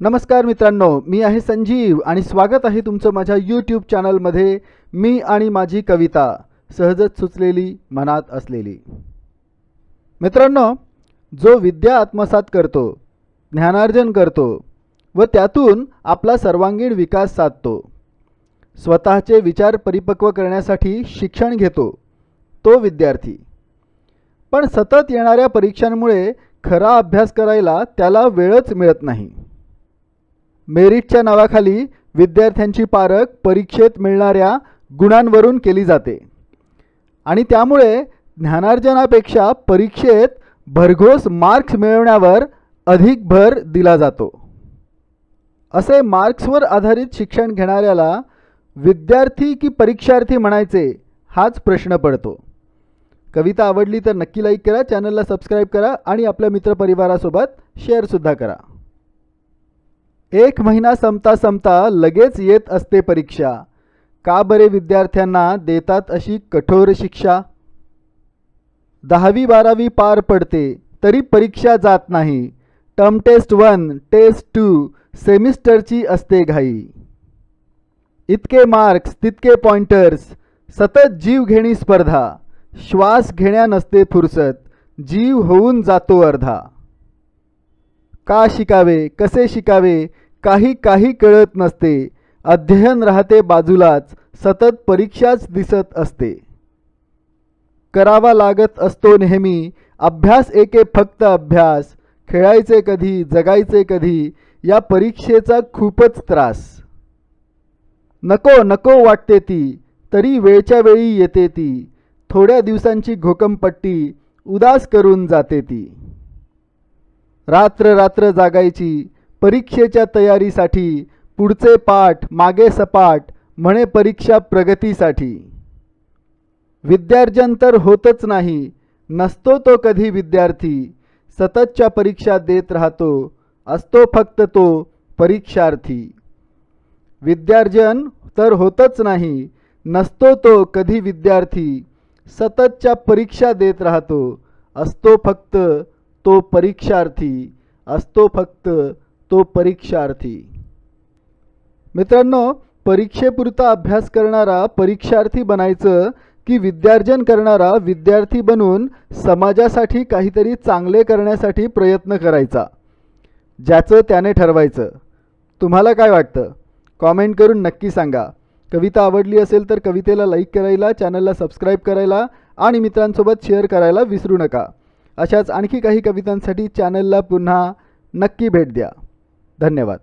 नमस्कार मित्रांनो मी आहे संजीव आणि स्वागत आहे तुमचं माझ्या यूट्यूब चॅनलमध्ये मी आणि माझी कविता सहजच सुचलेली मनात असलेली. मित्रांनो जो विद्या आत्मसात करतो ज्ञानार्जन करतो व त्यातून आपला सर्वांगीण विकास साधतो स्वतःचे विचार परिपक्व करण्यासाठी शिक्षण घेतो तो विद्यार्थी. पण सतत येणाऱ्या परीक्षांमुळे खरा अभ्यास करायला त्याला वेळच मिळत नाही. मेरिटच्या नावाखाली विद्यार्थ्यांची पारख परीक्षेत मिळणाऱ्या गुणांवरून केली जाते. आणि त्यामुळे ज्ञानार्जनापेक्षा परीक्षेत भरघोस मार्क्स मिळवण्यावर अधिक भर दिला जातो. असे मार्क्सवर आधारित शिक्षण घेणाऱ्याला विद्यार्थी की परीक्षार्थी म्हणायचे हाच प्रश्न पडतो. कविता आवडली तर नक्की लाईक करा चॅनलला सबस्क्राईब करा आणि आपल्या मित्रपरिवारासोबत शेअरसुद्धा करा. एक महिना संपता संपता लगेच येत असते परीक्षा. का बरे विद्यार्थ्यांना देतात अशी कठोर शिक्षा? दहावी बारावी पार पडते तरी परीक्षा जात नाही. Term test one test two सेमिस्टरची असते घाई. इतके मार्क्स तितके पॉइंटर्स सतत जीव घेणी स्पर्धा. श्वास घेण्या नसते फुरसत जीव होऊन जातो अर्धा. का शिकावे कसे शिकावे काही काही कळत नसते. अध्ययन राहते बाजूलाच सतत परीक्षाच दिसत असते. करावा लागत असतो नेहमी अभ्यास एके फक्त अभ्यास खेळायचे कधी जगायचे कधी या परीक्षेचा खूपच त्रास. नको नको वाटते ती तरी वेळच्या वेळी येते ती थोड्या दिवसांची घोकमपट्टी उदास करून जाते ती. रात्र रात्र जागायची परीक्षेच्या तयारीसाठी पुढचे पाठ मागे सपाट म्हणे परीक्षा प्रगतीसाठी. विद्यार्जन तर होतच नाही नसतो तो कधी विद्यार्थी सततच्या परीक्षा देत राहतो असतो फक्त तो परीक्षार्थी. विद्यार्जन तर होतच नाही नसतो तो कधी विद्यार्थी सततच्या परीक्षा देत राहतो असतो फक्त तो परीक्षार्थी असतो फक्त तो परीक्षार्थी. मित्रांनो परीक्षेपुरता अभ्यास करणारा परीक्षार्थी बनायचं की विद्यार्जन करणारा विद्यार्थी बनून समाजासाठी काहीतरी चांगले करण्यासाठी प्रयत्न करायचा ज्याचं त्याने ठरवायचं. तुम्हाला काय वाटतं? कॉमेंट करून नक्की सांगा. कविता आवडली असेल तर कवितेला लाईक करायला चॅनलला सबस्क्राईब करायला आणि मित्रांसोबत शेअर करायला विसरू नका. अशाच आणखी काही कवितांसाठी चॅनलला पुन्हा नक्की भेट द्या. धन्यवाद.